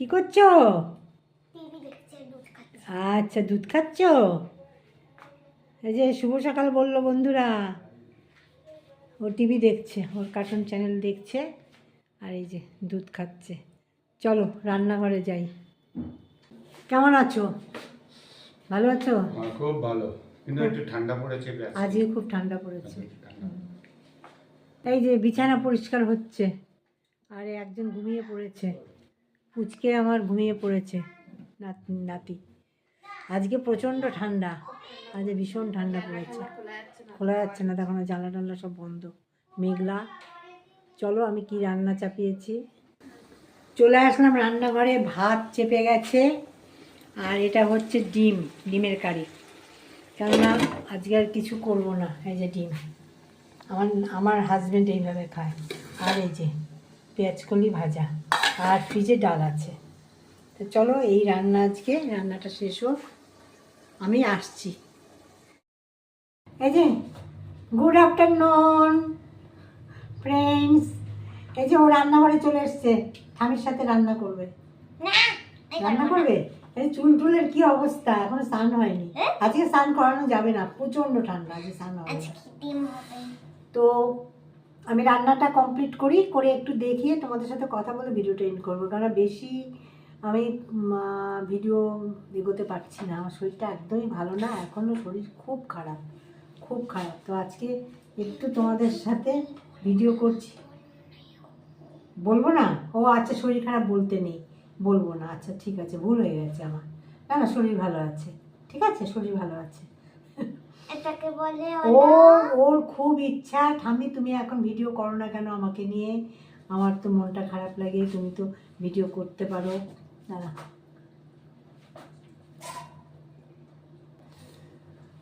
কি করছ? আচ্ছা দুধ খাচ্ছ? এই যে শুভ সকাল বলল বন্ধুরা। ও টিভি দেখছে ওর কার্টুন চ্যানেল দেখছে আর এই যে দুধ খাচ্ছে। চলো রান্নাঘরে যাই। কেমন আছো? ভালো আছো? খুব ভালো। কিন্তু একটু ঠান্ডা পড়েছে আজকে খুব ঠান্ডা পড়েছে। এই যে বিছানা পরিষ্কার হচ্ছে। আর একজন ঘুমিয়ে পড়েছে। পুচকে আমার ঘুমিয়ে পড়েছে, নাতি নাতি। আজকে প্রচণ্ড ঠান্ডা, আজকে ভীষণ ঠান্ডা পড়েছে। খোলা যাচ্ছে না, দেখো না জানলা টানলা সব বন্ধ। মেঘলা। চলো আমি কি রান্না চাপিয়েছি। চলে আসলাম রান্নাঘরে, ভাত চেপে গেছে। আর এটা হচ্ছে ডিম, ডিমের কারি। কেননা আজকে আর কিছু করব না, এই যে ডিম। আমার আমার হাজব্যান্ড এইভাবে খায়। আর এই যে পেঁয়াজকলি ভাজা আর ফ্রিজে ডাল আছে। তো চলো এই রান্না আজকে রান্নাটা শেষ হোক। আমি আসছি। এই যে গুড আফটারনুন ফ্রেন্ডস এই যে ও রান্নাঘরে চলে এসছে স্বামীর সাথে রান্না করবে। রান্না করবে? এই চুল টুলের কি অবস্থা? এখনও স্নান হয়নি। হ্যাঁ? আজকে স্নান করানো যাবে না প্রচণ্ড ঠান্ডা আজকে স্নান হবে। তো আমি রান্নাটা কমপ্লিট করি, করে একটু দেখিয়ে তোমাদের সাথে কথা বলে ভিডিওটা এন্ড করব। কারণ বেশি আমি ভিডিও এগোতে পারছি না। আমার শরীরটা একদমই ভালো না এখনও শরীর খুব খারাপ খুব খারাপ। তো আজকে একটু তোমাদের সাথে ভিডিও করছি। বলব না? ও আচ্ছা শরীর খারাপ বলতে নেই। বলব না। আচ্ছা ঠিক আছে, ভুল হয়ে গেছে আমার। না না, শরীর ভালো আছে। ঠিক আছে, শরীর ভালো আছে। এটাকে বলে ও হলো ওর খুব ইচ্ছা। ঠাম্মি তুমি এখন ভিডিও করো না কেন আমাকে নিয়ে? আমার তো মনটা খারাপ লাগে তুমি তো ভিডিও করতে পারো। দাঁড়া।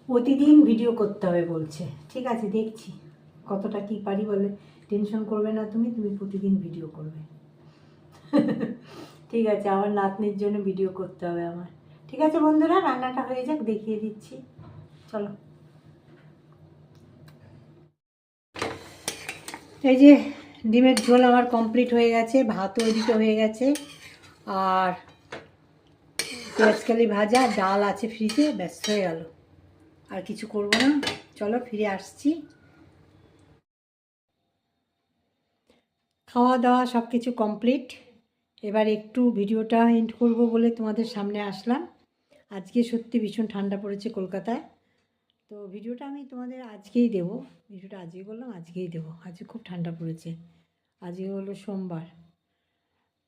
প্রতিদিন ভিডিও করতে হবে বলছে। ঠিক আছে দেখছি। কতটা কি পারি বলে? টেনশন করবে না তুমি তুমি প্রতিদিন ভিডিও করবে। ঠিক আছে আমার নাতনির জন্য ভিডিও করতে হবে আমার। ঠিক আছে বন্ধুরা রান্নাটা হয়ে যাক দেখিয়ে দিচ্ছি। চলো। এই যে ডিমের ঝোল আমার কমপ্লিট হয়ে গেছে ভাতও এদিকে হয়ে গেছে। আর পেঁয়াজকালি ভাজা, ডাল আছে ফ্রিজে ব্যস্ত হয়ে গেল। আর কিছু করব না, চলো ফিরে আসছি। খাওয়া দাওয়া সব কিছু কমপ্লিট। এবার একটু ভিডিওটা এন্ড করব বলে তোমাদের সামনে আসলাম। আজকে সত্যি ভীষণ ঠান্ডা পড়েছে কলকাতায়। তো ভিডিওটা আমি তোমাদের আজকেই দেবো। ভিডিওটা আজকে করলাম, আজকেই দেবো। আজকে খুব ঠান্ডা পড়েছে। আজকে হলো সোমবার।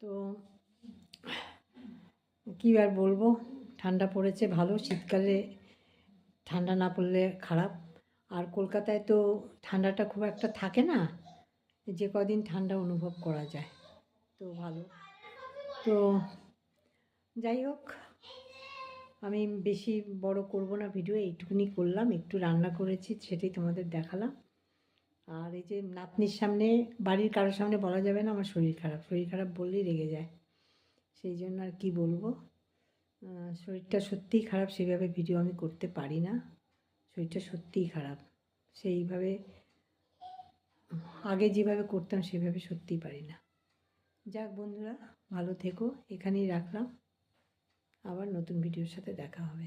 তো কী আর বলব? ঠান্ডা পড়েছে ভালো, শীতকালে ঠান্ডা না পড়লে খারাপ। আর কলকাতায় তো ঠান্ডাটা খুব একটা থাকে না, যে কদিন ঠান্ডা অনুভব করা যায়। তো ভালো। তো যাই হোক আমি বেশি বড় করব না, ভিডিও এইটুকুনি করলাম, একটু রান্না করেছি, সেটাই তোমাদের দেখালাম। আর এই যে নাতনির সামনে, বাড়ির কারোর সামনে বলা যাবে না, আমার শরীর খারাপ। শরীর খারাপ বললেই রেগে যায়। সেই জন্য আর কি বলব? শরীরটা সত্যিই খারাপ সেইভাবে ভিডিও আমি করতে পারি না। শরীরটা সত্যিই খারাপ। সেইভাবে, আগে যেভাবে করতাম, সেভাবে সত্যিই পারি না। যাক বন্ধুরা, ভালো থেকো। এখানেই রাখলাম। আবার নতুন ভিডিওর সাথে দেখা হবে।